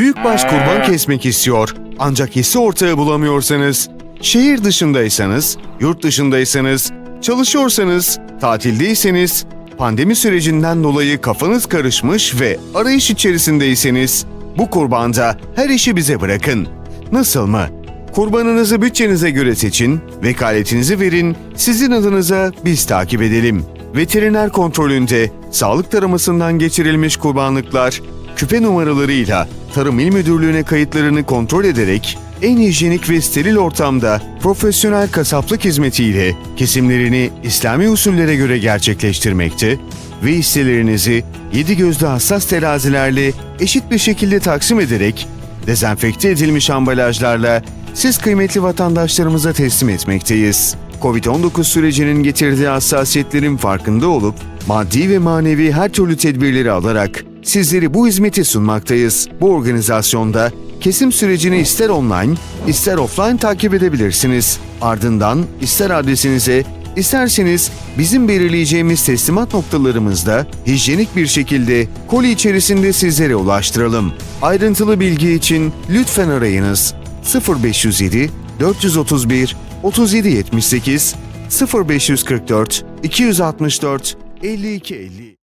büyükbaş kurban kesmek istiyor ancak hissi ortağı bulamıyorsanız, şehir dışındaysanız, yurt dışındaysanız, çalışıyorsanız, tatildeyseniz, pandemi sürecinden dolayı kafanız karışmış ve arayış içerisindeyseniz, bu kurbanda her işi bize bırakın. Nasıl mı? Kurbanınızı bütçenize göre seçin, vekaletinizi verin, sizin adınıza biz takip edelim. Veteriner kontrolünde sağlık taramasından geçirilmiş kurbanlıklar, küpe numaralarıyla Tarım İl Müdürlüğü'ne kayıtlarını kontrol ederek en hijyenik ve steril ortamda profesyonel kasaplık hizmetiyle kesimlerini İslami usullere göre gerçekleştirmekte ve hisselerinizi yedi gözlü hassas terazilerle eşit bir şekilde taksim ederek dezenfekte edilmiş ambalajlarla siz kıymetli vatandaşlarımıza teslim etmekteyiz. Covid-19 sürecinin getirdiği hassasiyetlerin farkında olup maddi ve manevi her türlü tedbirleri alarak sizleri bu hizmeti sunmaktayız. Bu organizasyonda kesim sürecini ister online, ister offline takip edebilirsiniz. Ardından ister adresinize, isterseniz bizim belirleyeceğimiz teslimat noktalarımızda hijyenik bir şekilde koli içerisinde sizlere ulaştıralım. Ayrıntılı bilgi için lütfen arayınız. 0507 431 3778 0544 264 5250